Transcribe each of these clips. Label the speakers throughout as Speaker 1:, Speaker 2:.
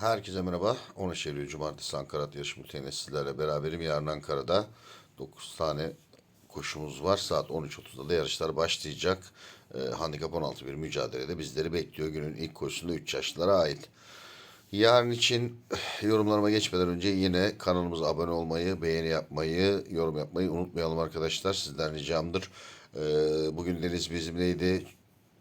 Speaker 1: Herkese merhaba. 13 Eylül Cumartesi Ankara at yarışı bülteniyle sizlerle beraberim. Yarın Ankara'da 9 tane koşumuz var. Saat 13.30'da da yarışlar başlayacak. Ee, handikap 16 bir mücadelede bizleri bekliyor. Günün ilk koşusunda 3 yaşlılara ait. Yarın için yorumlarıma geçmeden önce yine kanalımıza abone olmayı, beğeni yapmayı, yorum yapmayı unutmayalım arkadaşlar. Sizden ricamdır. Ee, bugün Deniz bizimleydi.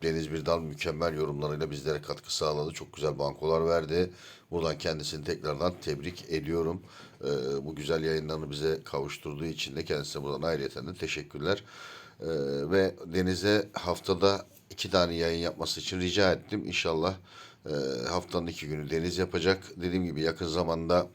Speaker 1: Deniz Birdal mükemmel yorumlarıyla bizlere katkı sağladı. Çok güzel bankolar verdi. Buradan kendisini tekrardan tebrik ediyorum. Ee, bu güzel yayınlarını bize kavuşturduğu için de kendisine buradan ayrıyeten de teşekkürler. Ee, ve Deniz'e haftada iki tane yayın yapması için rica ettim. İnşallah e, haftanın iki günü Deniz yapacak. Dediğim gibi yakın zamanda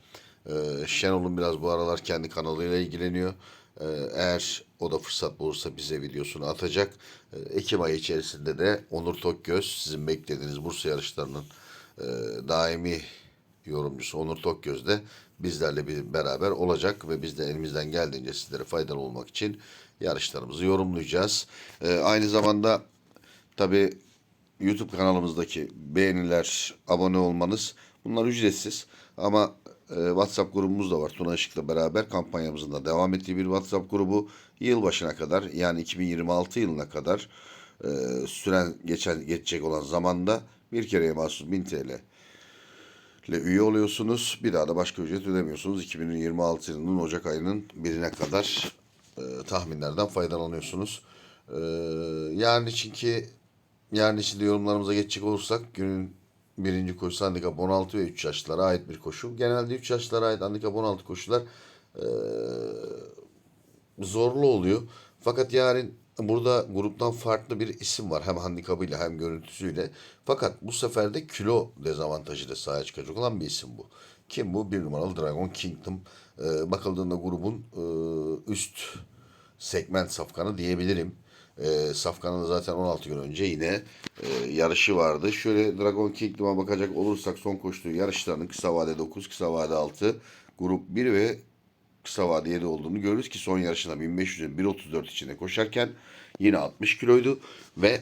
Speaker 1: e, Şenol'un biraz bu aralar kendi kanalıyla ilgileniyor. Ee, Eğer o da fırsat bulursa bize videosunu atacak. Ee, Ekim ayı içerisinde de Onur Tokgöz sizin beklediğiniz Bursa yarışlarının e, daimi yorumcusu Onur Tokgöz de bizlerle bir beraber olacak ve biz de elimizden geldiğince sizlere faydalı olmak için yarışlarımızı yorumlayacağız. Ee, Aynı zamanda tabii YouTube kanalımızdaki beğeniler, abone olmanız bunlar ücretsiz. Ama e, WhatsApp grubumuz da var Tuna Işık'la beraber kampanyamızın da devam ettiği bir WhatsApp grubu. Yılbaşına kadar yani 2026 yılına kadar e, süren geçen geçecek olan zamanda bir kereye mahsus 1000 TL ile üye oluyorsunuz. Bir daha da başka ücret ödemiyorsunuz. 2026 yılının Ocak ayının birine kadar e, tahminlerden faydalanıyorsunuz. E, yarın için ki yarın için de yorumlarımıza geçecek olursak günün birinci koşusu handikap 16 ve 3 yaşlara ait bir koşu. Genelde 3 yaşlara ait handikap 16 koşular e, zorlu oluyor. Fakat yarın burada gruptan farklı bir isim var. Hem handikabıyla hem görüntüsüyle. Fakat bu sefer de kilo dezavantajıyla sahaya çıkacak olan bir isim bu. Kim bu? Bir numaralı Dragon Kingdom. Ee, bakıldığında grubun e, üst segment safkanı diyebilirim. E, safkanın zaten 16 gün önce yine e, yarışı vardı. Şöyle Dragon Kingdom'a bakacak olursak son koştuğu yarışlarının kısa vade 9, kısa vade 6, grup 1 ve kısa vade 7 olduğunu görürüz ki son yarışında 1500'ün 1.34 içinde koşarken yine 60 kiloydu ve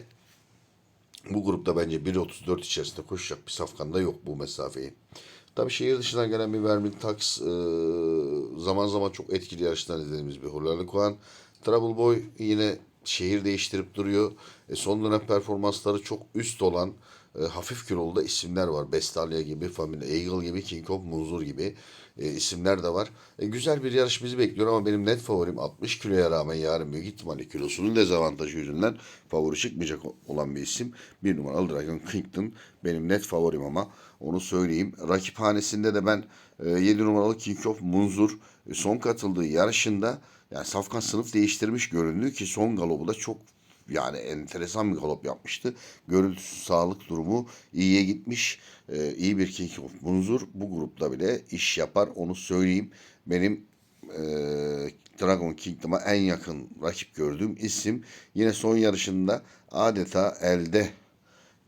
Speaker 1: bu grupta bence 1.34 içerisinde koşacak bir safkan da yok bu mesafeyi. Tabii şehir dışından gelen bir Vermin Tax e, zaman zaman çok etkili yarışlar izlediğimiz bir Hurlalı Koğan. Trouble Boy yine şehir değiştirip duruyor. E, son dönem performansları çok üst olan e, hafif kilolu da isimler var. Bestalia gibi, Family Eagle gibi, King of Munzur gibi e, isimler de var. E, güzel bir yarış bizi bekliyor ama benim net favorim 60 kiloya rağmen yarın büyük ihtimalle kilosunun dezavantajı yüzünden favori çıkmayacak olan bir isim. Bir numaralı Dragon Kingdom benim net favorim ama onu söyleyeyim. Rakip hanesinde de ben e, 7 numaralı King of Munzur e, son katıldığı yarışında yani Safkan sınıf değiştirmiş göründü ki son galobu da çok yani enteresan bir galop yapmıştı. Görüntüsü, sağlık durumu iyiye gitmiş. Ee, iyi bir King of Munzur bu grupta bile iş yapar onu söyleyeyim. Benim e, Dragon Kingdom'a en yakın rakip gördüğüm isim. Yine son yarışında adeta elde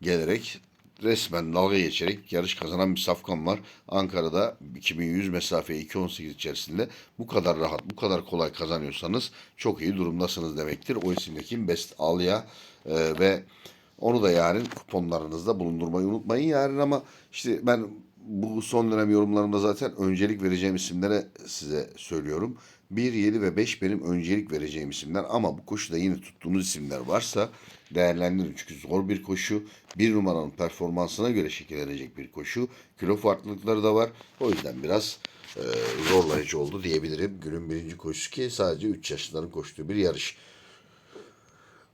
Speaker 1: gelerek resmen dalga geçerek yarış kazanan bir safkan var. Ankara'da 2100 mesafeyi 2.18 içerisinde bu kadar rahat, bu kadar kolay kazanıyorsanız çok iyi durumdasınız demektir. O isimdeki Best Alya e, ve onu da yarın kuponlarınızda bulundurmayı unutmayın yarın ama işte ben bu son dönem yorumlarımda zaten öncelik vereceğim isimlere size söylüyorum. 1, 7 ve 5 benim öncelik vereceğim isimler ama bu koşuda yine tuttuğunuz isimler varsa değerlendirin. Çünkü zor bir koşu. Bir numaranın performansına göre şekillenecek bir koşu. Kilo farklılıkları da var. O yüzden biraz e, zorlayıcı oldu diyebilirim. Günün birinci koşusu ki sadece 3 yaşlıların koştuğu bir yarış.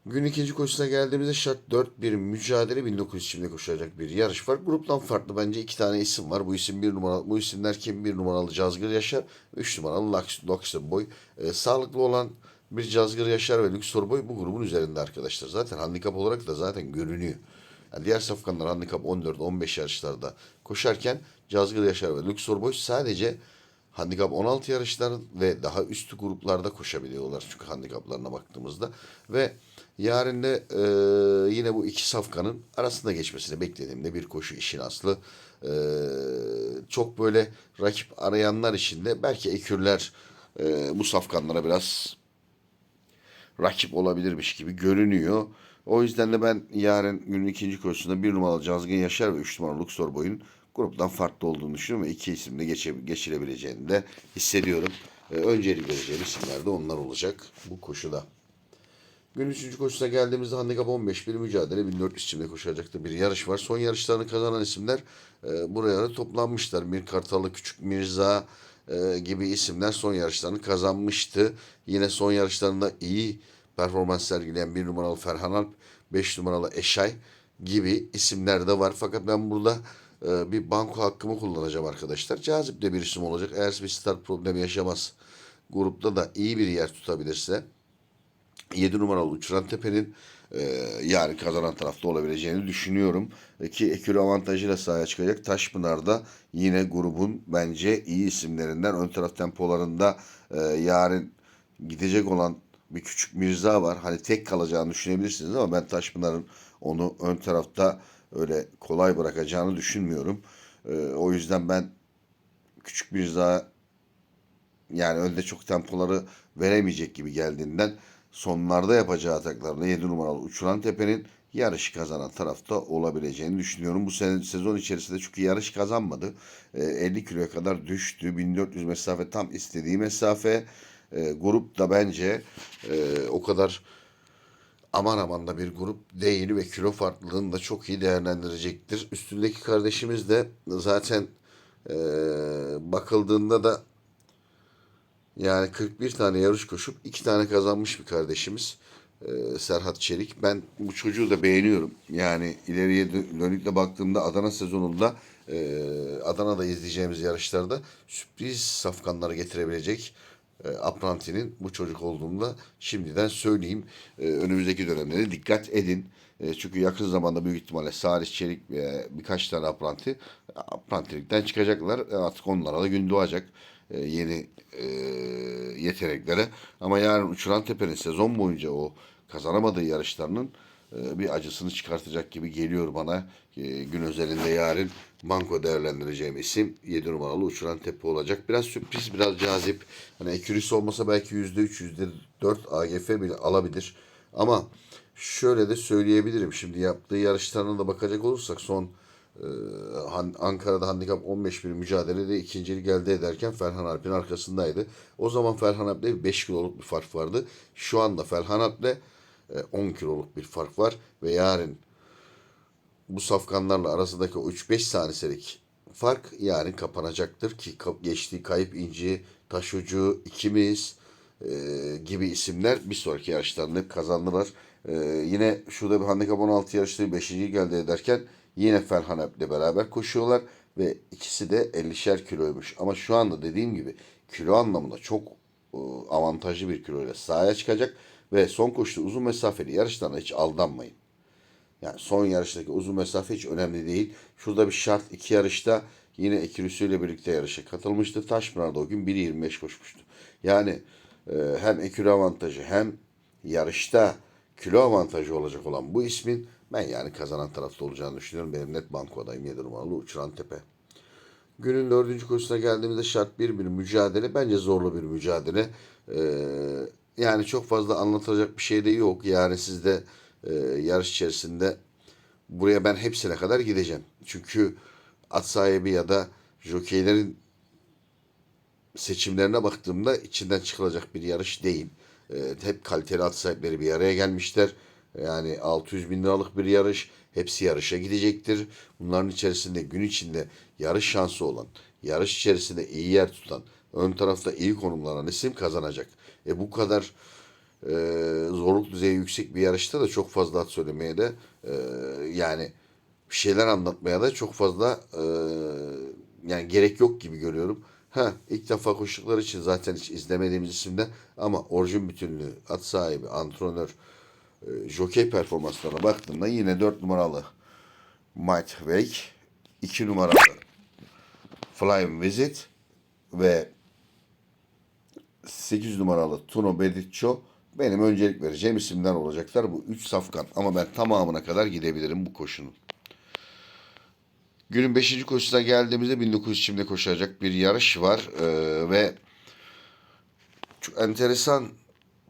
Speaker 1: Gün ikinci koşusuna geldiğimizde şart 4 bir mücadele 1900 içinde koşulacak bir yarış var. Gruptan farklı bence iki tane isim var. Bu isim bir numaralı bu isimler kim? Bir numaralı Cazgır Yaşar, üç numaralı Lux, Luxor Boy. Ee, sağlıklı olan bir Cazgır Yaşar ve Luxor Boy bu grubun üzerinde arkadaşlar. Zaten handikap olarak da zaten görünüyor. Yani diğer safkanlar handikap 14-15 yarışlarda koşarken Cazgır Yaşar ve Luxor Boy sadece handikap 16 yarışların ve daha üstü gruplarda koşabiliyorlar çünkü handikaplarına baktığımızda ve yarın da e, yine bu iki safkanın arasında geçmesini beklediğimde bir koşu işin aslı E, çok böyle rakip arayanlar için de belki ekürler e, bu safkanlara biraz rakip olabilirmiş gibi görünüyor. O yüzden de ben yarın günün ikinci koşusunda bir numaralı Cazgın Yaşar ve üç numaralı Luxor Boy'un gruptan farklı olduğunu düşünüyorum ve iki isimde geçe, geçirebileceğini de hissediyorum. Ee, öncelik vereceğim isimler de onlar olacak bu koşuda. Gün üçüncü koşusuna geldiğimizde handikap 15 bir mücadele 1400 çimde koşacaktı bir yarış var. Son yarışlarını kazanan isimler e, buraya toplanmışlar. Mir Kartalı, Küçük Mirza e, gibi isimler son yarışlarını kazanmıştı. Yine son yarışlarında iyi performans sergileyen bir numaralı Ferhan Alp, 5 numaralı Eşay gibi isimler de var. Fakat ben burada e, bir banko hakkımı kullanacağım arkadaşlar. Cazip de bir isim olacak. Eğer bir start problemi yaşamaz grupta da iyi bir yer tutabilirse 7 numaralı Uçuran Tepe'nin e, yani kazanan tarafta olabileceğini düşünüyorum. E, ki ekürü avantajıyla sahaya çıkacak. Taşpınar da yine grubun bence iyi isimlerinden. Ön taraf tempolarında e, yarın gidecek olan bir küçük Mirza var. Hani tek kalacağını düşünebilirsiniz ama ben Taşpınar'ın onu ön tarafta öyle kolay bırakacağını düşünmüyorum. E, o yüzden ben küçük Mirza yani önde çok tempoları veremeyecek gibi geldiğinden sonlarda yapacağı ataklarla 7 numaralı Uçuran Tepe'nin yarış kazanan tarafta olabileceğini düşünüyorum. Bu sene sezon içerisinde çünkü yarış kazanmadı. E, 50 kiloya kadar düştü. 1400 mesafe tam istediği mesafe. E, grup da bence e, o kadar aman aman da bir grup değil ve kilo farklılığını da çok iyi değerlendirecektir. Üstündeki kardeşimiz de zaten e, bakıldığında da yani 41 tane yarış koşup 2 tane kazanmış bir kardeşimiz. Ee, Serhat Çelik. Ben bu çocuğu da beğeniyorum. Yani ileriye dö- dönük baktığımda Adana sezonunda e, Adana'da izleyeceğimiz yarışlarda sürpriz safkanları getirebilecek e, Apranti'nin bu çocuk olduğunda şimdiden söyleyeyim. E, önümüzdeki dönemlere dikkat edin. E, çünkü yakın zamanda büyük ihtimalle Salih Çelik ve birkaç tane Apranti Aprantilikten çıkacaklar. E, artık onlara da gün doğacak e, yeni e, yeteneklere. Ama yarın Uçuran Tepe'nin sezon boyunca o kazanamadığı yarışlarının bir acısını çıkartacak gibi geliyor bana. E, gün özelinde yarın banko değerlendireceğim isim 7 numaralı Uçuran Tepe olacak. Biraz sürpriz, biraz cazip. Hani ekürisi olmasa belki %3, %4 AGF bile alabilir. Ama şöyle de söyleyebilirim. Şimdi yaptığı yarışlarına da bakacak olursak son Han- Ankara'da handikap 15 bir mücadelede ikincilik elde ederken Ferhan Alp'in arkasındaydı. O zaman Ferhan Alp'le 5 kiloluk bir fark vardı. Şu anda Ferhan Alp'le e, 10 kiloluk bir fark var ve yarın bu safkanlarla arasındaki o 3-5 saniyelik fark yarın kapanacaktır ki geçtiği Kayıp İnci, Taşucu, ikimiz e, gibi isimler bir sonraki yarışlarını kazandılar. E, yine şurada bir handikap 16 yarışları 5. geldi ederken yine Ferhan Alp'le beraber koşuyorlar ve ikisi de 50'şer kiloymuş. Ama şu anda dediğim gibi kilo anlamında çok e, avantajlı bir kiloyla sahaya çıkacak ve son koştuğu uzun mesafeli yarışlarına hiç aldanmayın. Yani son yarıştaki uzun mesafe hiç önemli değil. Şurada bir şart iki yarışta yine Ekürüsü ile birlikte yarışa katılmıştı. Taşpınar'da o gün 1.25 koşmuştu. Yani e, hem ekürü avantajı hem yarışta kilo avantajı olacak olan bu ismin ben yani kazanan tarafta olacağını düşünüyorum. Benim net banko adayım 7 numaralı Uçuran Tepe. Günün dördüncü koşusuna geldiğimizde şart bir bir mücadele. Bence zorlu bir mücadele. Ee, yani çok fazla anlatılacak bir şey de yok. Yani siz de e, yarış içerisinde buraya ben hepsine kadar gideceğim. Çünkü at sahibi ya da jokeylerin seçimlerine baktığımda içinden çıkılacak bir yarış değil. Ee, hep kaliteli at sahipleri bir araya gelmişler. Yani 600 bin liralık bir yarış. Hepsi yarışa gidecektir. Bunların içerisinde gün içinde yarış şansı olan, yarış içerisinde iyi yer tutan, ön tarafta iyi konumlanan isim kazanacak. E bu kadar e, zorluk düzeyi yüksek bir yarışta da çok fazla at söylemeye de e, yani bir şeyler anlatmaya da çok fazla e, yani gerek yok gibi görüyorum. Ha ilk defa koştukları için zaten hiç izlemediğimiz isimde ama orijin bütünlüğü, at sahibi, antrenör, e, jokey performanslarına baktığımda yine 4 numaralı Might Wake, 2 numaralı Flying Visit ve 8 numaralı Tuno Bediccio benim öncelik vereceğim isimler olacaklar. Bu 3 safkan ama ben tamamına kadar gidebilirim bu koşunun. Günün 5. koşusuna geldiğimizde 1900 çimde koşacak bir yarış var Ee, ve çok enteresan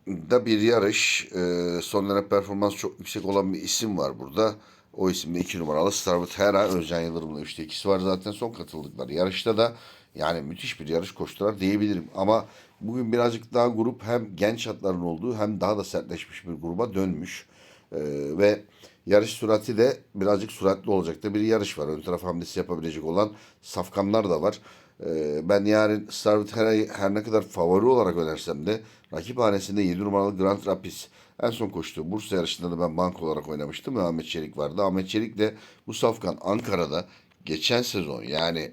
Speaker 1: da bir yarış. Ee, son dönem performans çok yüksek olan bir isim var burada. O isimde 2 numaralı Starwood Hera Özcan Yıldırım'la 3'te ikisi var zaten son katıldıkları yarışta da yani müthiş bir yarış koştular diyebilirim. Ama bugün birazcık daha grup hem genç atların olduğu hem daha da sertleşmiş bir gruba dönmüş. Ee, ve yarış sürati de birazcık süratli olacak da bir yarış var. Ön taraf hamlesi yapabilecek olan safkanlar da var. Ee, ben yarın Starwood Hera'yı her ne kadar favori olarak önersem de rakip hanesinde 7 numaralı Grand Rapids en son koştuğu Bursa yarışında da ben bank olarak oynamıştım ve Ahmet Çelik vardı. Ahmet Çelik de bu safkan Ankara'da geçen sezon yani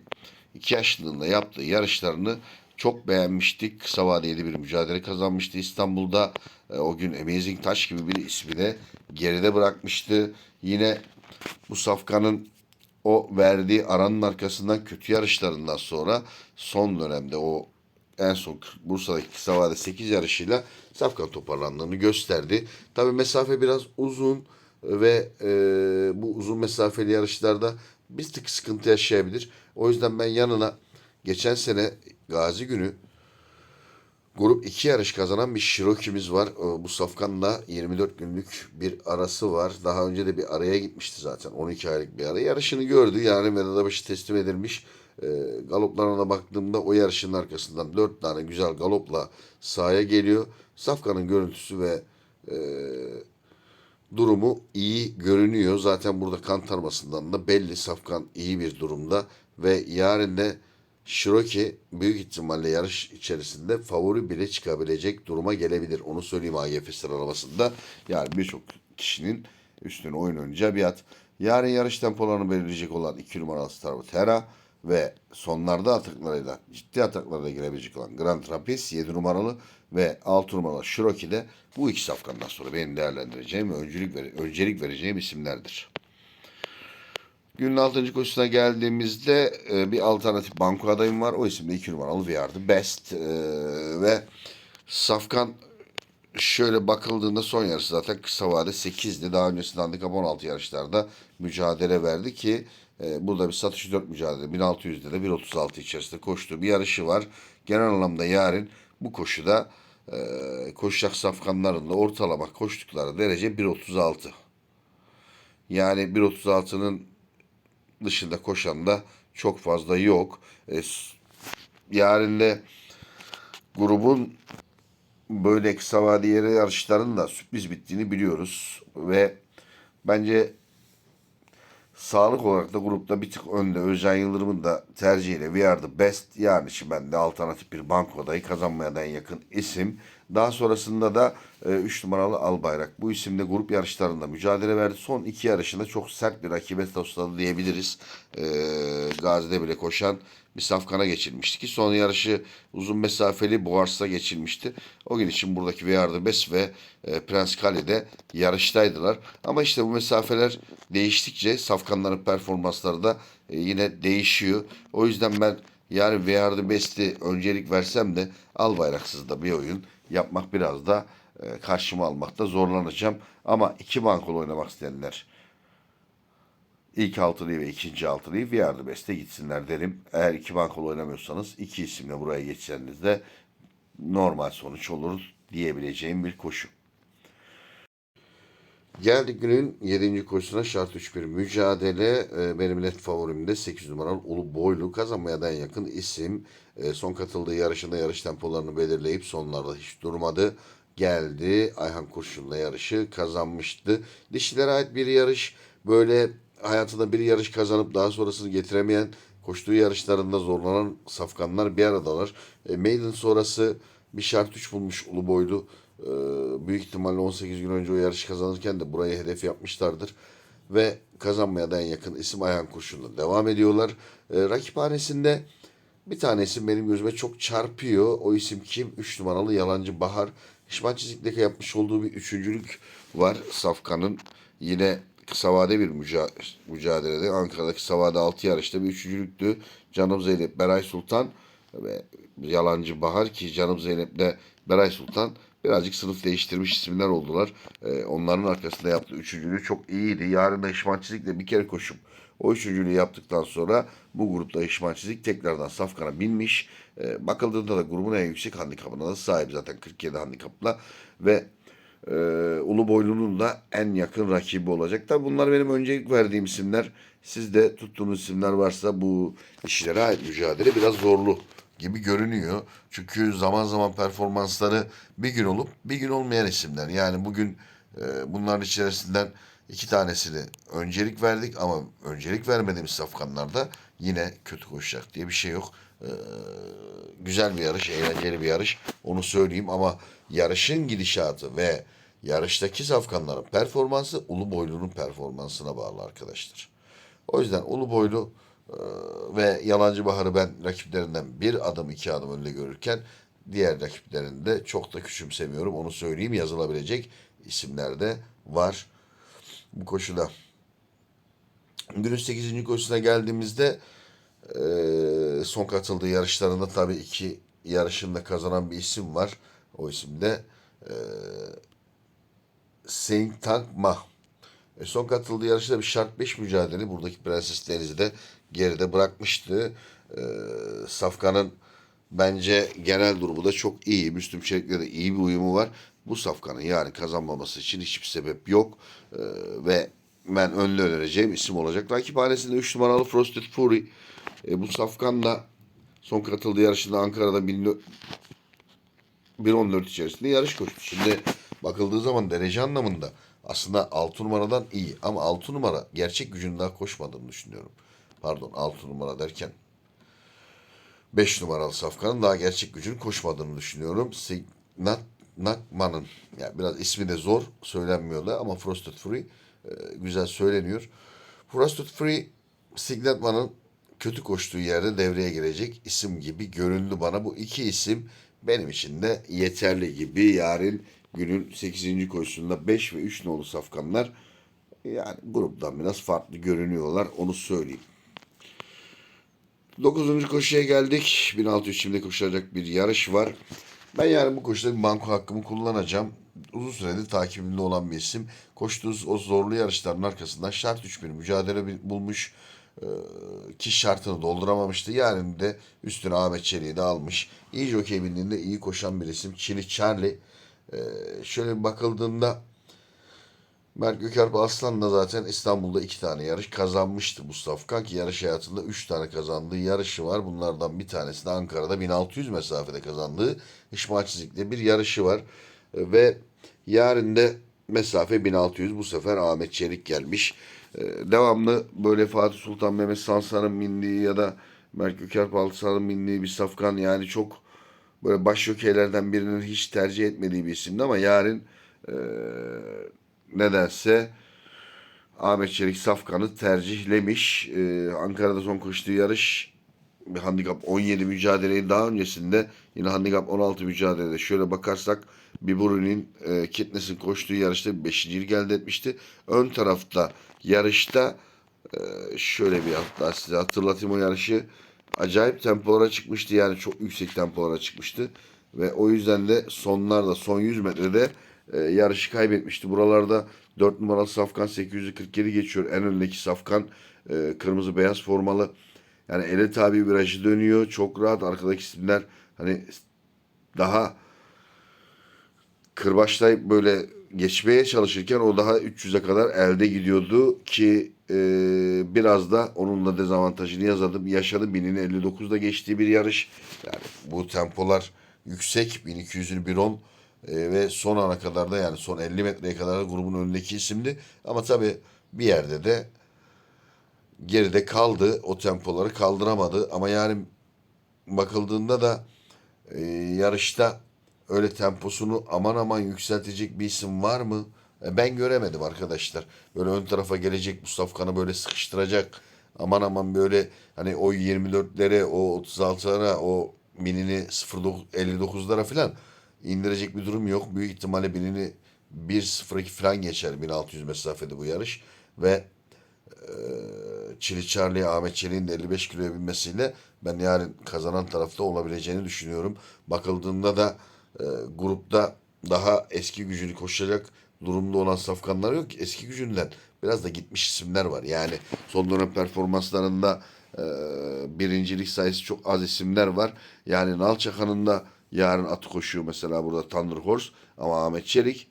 Speaker 1: 2 yaşlılığında yaptığı yarışlarını çok beğenmiştik. Kısa vadeli bir mücadele kazanmıştı İstanbul'da. E, o gün Amazing Taş gibi bir ismi de geride bırakmıştı. Yine bu safkanın o verdiği aranın arkasından kötü yarışlarından sonra son dönemde o en son Bursa'daki kısa vade 8 yarışıyla Safkan toparlandığını gösterdi. Tabi mesafe biraz uzun ve e, bu uzun mesafeli yarışlarda bir tık sıkıntı yaşayabilir. O yüzden ben yanına geçen sene Gazi günü Grup 2 yarış kazanan bir Shiroki'miz var. Ee, Bu Safkan'la 24 günlük bir arası var. Daha önce de bir araya gitmişti zaten. 12 aylık bir ara. Yarışını gördü. Yani Vedat'a teslim edilmiş. Ee, galoplarına da baktığımda o yarışın arkasından 4 tane güzel galopla sahaya geliyor. Safkan'ın görüntüsü ve e, durumu iyi görünüyor. Zaten burada kan tarmasından da belli Safkan iyi bir durumda ve yarın da Shiroki büyük ihtimalle yarış içerisinde favori bile çıkabilecek duruma gelebilir. Onu söyleyeyim AGF sıralamasında. Yani birçok kişinin üstüne oyun oynayacağı bir at. Yarın yarış tempolarını belirleyecek olan 2 numaralı Starwood Hera ve sonlarda ataklarıyla ciddi ataklarla girebilecek olan Grand Rapids 7 numaralı ve 6 numaralı Shiroki de bu iki safkandan sonra benim değerlendireceğim ve öncelik, vere- öncelik vereceğim isimlerdir. Günün 6. koşusuna geldiğimizde e, bir alternatif banko adayım var. O isimde 2 numaralı The Best. E, ve Safkan şöyle bakıldığında son yarışı zaten kısa vade 8'di. Daha öncesinde handikap 16 yarışlarda mücadele verdi ki e, burada bir satış 4 mücadele 1600'de de 1.36 içerisinde koştuğu bir yarışı var. Genel anlamda yarın bu koşuda e, koşacak safkanların da ortalama koştukları derece 1.36. Yani 1.36'nın dışında koşan da çok fazla yok. E, yarın da grubun böyle kısa vadeli yarışların da sürpriz bittiğini biliyoruz ve bence sağlık olarak da grupta bir tık önde. Özcan Yıldırım'ın da tercihiyle We Are The Best yani şimdi bende alternatif bir banko adayı kazanmaya da en yakın isim. Daha sonrasında da 3 numaralı Albayrak. Bu isimde grup yarışlarında mücadele verdi. Son iki yarışında çok sert bir rakibe tosladı diyebiliriz. E, Gazi'de bile koşan bir safkana geçilmişti ki son yarışı uzun mesafeli Boğars'ta geçilmişti. O gün için buradaki The Best ve e, Prens Kale'de yarıştaydılar. Ama işte bu mesafeler değiştikçe safkanların performansları da e, yine değişiyor. O yüzden ben yani The Best'i öncelik versem de al bayraksız da bir oyun yapmak biraz da e, karşıma almakta zorlanacağım. Ama iki bankol oynamak isteyenler İlk altılıyı ve ikinci altılıyı bir yardım beste gitsinler derim. Eğer iki bankol oynamıyorsanız iki isimle buraya geçseniz de normal sonuç olur diyebileceğim bir koşu. Geldik günün 7. koşusuna şart 3-1 mücadele. Ee, Benim net favorim de 8 numaralı Ulu Boylu. Kazanmaya da yakın isim. Ee, Son katıldığı yarışında yarış tempolarını belirleyip sonlarda hiç durmadı. Geldi. Ayhan Kurşun'la yarışı kazanmıştı. Dişilere ait bir yarış. Böyle hayatında bir yarış kazanıp daha sonrasını getiremeyen, koştuğu yarışlarında zorlanan safkanlar bir aradalar. E, Maiden sonrası bir şart 3 bulmuş Ulu Boylu. Ee, büyük ihtimalle 18 gün önce o yarışı kazanırken de burayı hedef yapmışlardır. Ve kazanmaya da en yakın isim Ayhan Kurşun'la devam ediyorlar. Ee, rakiphanesinde bir tane isim benim gözüme çok çarpıyor. O isim kim? 3 numaralı Yalancı Bahar. Şişman Çizik'teki yapmış olduğu bir üçüncülük var Safkan'ın. Yine kısa vade bir müca- mücadelede Ankara'daki kısa vade 6 yarışta bir üçüncülüktü. Canım Zeynep, Beray Sultan ve Yalancı Bahar ki Canım Zeynep de Beray Sultan birazcık sınıf değiştirmiş isimler oldular. Ee, onların arkasında yaptığı üçüncülüğü çok iyiydi. Yarın da İşman Çizik'le bir kere koşup o üçüncülüğü yaptıktan sonra bu grupta İşman Çizik tekrardan Safkan'a binmiş. Ee, bakıldığında da grubun en yüksek handikapına da sahip zaten 47 handikapla ve e, Ulu Boylu'nun da en yakın rakibi olacak. Tabi bunlar benim öncelik verdiğim isimler. Sizde tuttuğunuz isimler varsa bu işlere ait mücadele biraz zorlu gibi görünüyor. Çünkü zaman zaman performansları bir gün olup bir gün olmayan isimler. Yani bugün e, bunların içerisinden iki tanesini öncelik verdik ama öncelik vermediğimiz safkanlarda yine kötü koşacak diye bir şey yok. E, güzel bir yarış, eğlenceli bir yarış. Onu söyleyeyim ama yarışın gidişatı ve yarıştaki safkanların performansı Ulu Boylu'nun performansına bağlı arkadaşlar. O yüzden Ulu Boylu ve Yalancı Bahar'ı ben rakiplerinden bir adım iki adım önde görürken diğer rakiplerini de çok da küçümsemiyorum. Onu söyleyeyim yazılabilecek isimler de var bu koşuda. Günün 8. koşusuna geldiğimizde e, son katıldığı yarışlarında tabii iki yarışında kazanan bir isim var. O isim de e, Tank Ma. E, son katıldığı yarışta bir şart 5 mücadele buradaki Prenses Deniz'i de geride bırakmıştı. E, Safkan'ın bence genel durumu da çok iyi. Müslüm Çelik'le de iyi bir uyumu var. Bu Safkan'ın yani kazanmaması için hiçbir sebep yok. E, ve ben önlü önereceğim isim olacak. Rakip hanesinde 3 numaralı Frosted Fury. E, bu Safkan da son katıldığı yarışında Ankara'da 1.14 içerisinde yarış koştu. Şimdi bakıldığı zaman derece anlamında aslında 6 numaradan iyi ama 6 numara gerçek gücünün daha koşmadığını düşünüyorum. Pardon 6 numara derken 5 numaralı Safkan'ın daha gerçek gücünün koşmadığını düşünüyorum. Signat Nakman'ın yani biraz ismi de zor söylenmiyor da ama Frosted Fury e, güzel söyleniyor. Frosted Fury Signatman'ın kötü koştuğu yerde devreye girecek isim gibi göründü bana. Bu iki isim benim için de yeterli gibi. Yarın günün 8. koşusunda 5 ve 3 nolu safkanlar yani gruptan biraz farklı görünüyorlar. Onu söyleyeyim. 9. koşuya geldik. 1600 şimdi koşulacak bir yarış var. Ben yarın bu koşuda bir banko hakkımı kullanacağım. Uzun süredir takibimde olan bir isim. Koştuğu o zorlu yarışların arkasından şart 3 bir mücadele bulmuş. Ee, ki şartını dolduramamıştı. Yarın de üstüne Ahmet Çelik'i de almış. İyi jokey bindiğinde iyi koşan bir isim. Çili Charlie. Ee, şöyle bakıldığında Mert Gökalp Aslan da zaten İstanbul'da iki tane yarış kazanmıştı bu Safkan ki yarış hayatında üç tane kazandığı yarışı var. Bunlardan bir tanesi de Ankara'da 1600 mesafede kazandığı İşmal Çizik'te bir yarışı var. Ee, Ve yarın da mesafe 1600 bu sefer Ahmet Çelik gelmiş. Ee, Devamlı böyle Fatih Sultan Mehmet Sansar'ın bindiği ya da Mert Gökalp Aslan'ın bindiği bir Safkan yani çok böyle baş birinin hiç tercih etmediği bir isimdi ama yarın eee, nedense Ahmet Çelik Safkan'ı tercihlemiş. Ee, Ankara'da son koştuğu yarış bir handikap 17 mücadeleyi daha öncesinde yine handikap 16 mücadelede şöyle bakarsak Biburi'nin e, Kitnes'in koştuğu yarışta 5. elde etmişti. Ön tarafta yarışta e, şöyle bir hatta size hatırlatayım o yarışı acayip tempolara çıkmıştı yani çok yüksek tempolara çıkmıştı ve o yüzden de sonlarda son 100 metrede e, yarışı kaybetmişti. Buralarda 4 numaralı Safkan 847 geçiyor. En öndeki Safkan e, kırmızı beyaz formalı. Yani ele tabi virajı dönüyor. Çok rahat arkadaki isimler hani daha kırbaçlayıp böyle geçmeye çalışırken o daha 300'e kadar elde gidiyordu ki e, biraz da onun da dezavantajını yazdım. Yaşadı 1059'da geçtiği bir yarış. Yani bu tempolar yüksek 1200'ün 1.10 e, ve son ana kadar da yani son 50 metreye kadar da grubun önündeki isimdi. Ama tabii bir yerde de geride kaldı. O tempoları kaldıramadı. Ama yani bakıldığında da e, yarışta öyle temposunu aman aman yükseltecek bir isim var mı? E, ben göremedim arkadaşlar. Böyle ön tarafa gelecek Mustafa Kan'ı böyle sıkıştıracak. Aman aman böyle hani o 24'lere, o 36'lara, o binini 0.59'lara falan indirecek bir durum yok. Büyük ihtimalle binini 1.02 falan geçer 1600 mesafede bu yarış. Ve e, Çili Charlie, Ahmet Çelik'in de 55 kiloya binmesiyle ben yarın kazanan tarafta olabileceğini düşünüyorum. Bakıldığında da e, grupta daha eski gücünü koşacak durumda olan safkanlar yok. ki. Eski gücünden biraz da gitmiş isimler var. Yani son dönem performanslarında e, birincilik sayısı çok az isimler var. Yani Nalçakan'ın da yarın atı koşuyor mesela burada Thunder Horse ama Ahmet Çelik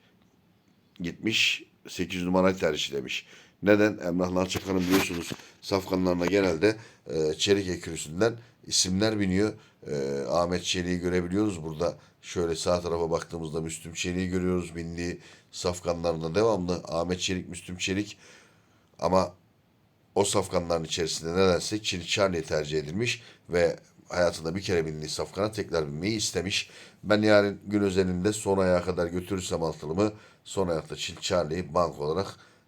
Speaker 1: gitmiş 8 numarayı tercihlemiş. Neden? Emrah Nalçakan'ın biliyorsunuz safkanlarına genelde e, çelik ekürüsünden isimler biniyor. E, Ahmet Çelik'i görebiliyoruz burada. Şöyle sağ tarafa baktığımızda Müslüm Çelik'i görüyoruz bindiği safkanlarında devamlı. Ahmet Çelik, Müslüm Çelik ama o safkanların içerisinde nedense Çin Charlie tercih edilmiş ve hayatında bir kere bindiği safkana tekrar binmeyi istemiş. Ben yarın gün özelinde son ayağa kadar götürürsem altılımı son ayakta Çin Charlie'yi bank olarak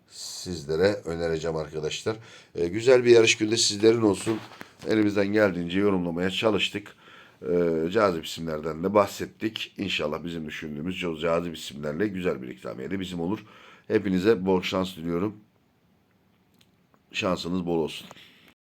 Speaker 1: sizlere önereceğim arkadaşlar. Ee, güzel bir yarış günde sizlerin olsun. Elimizden geldiğince yorumlamaya çalıştık. Ee, cazip isimlerden de bahsettik. İnşallah bizim düşündüğümüz cazip isimlerle güzel bir ikramiye de bizim olur. Hepinize bol şans diliyorum. Şansınız bol olsun.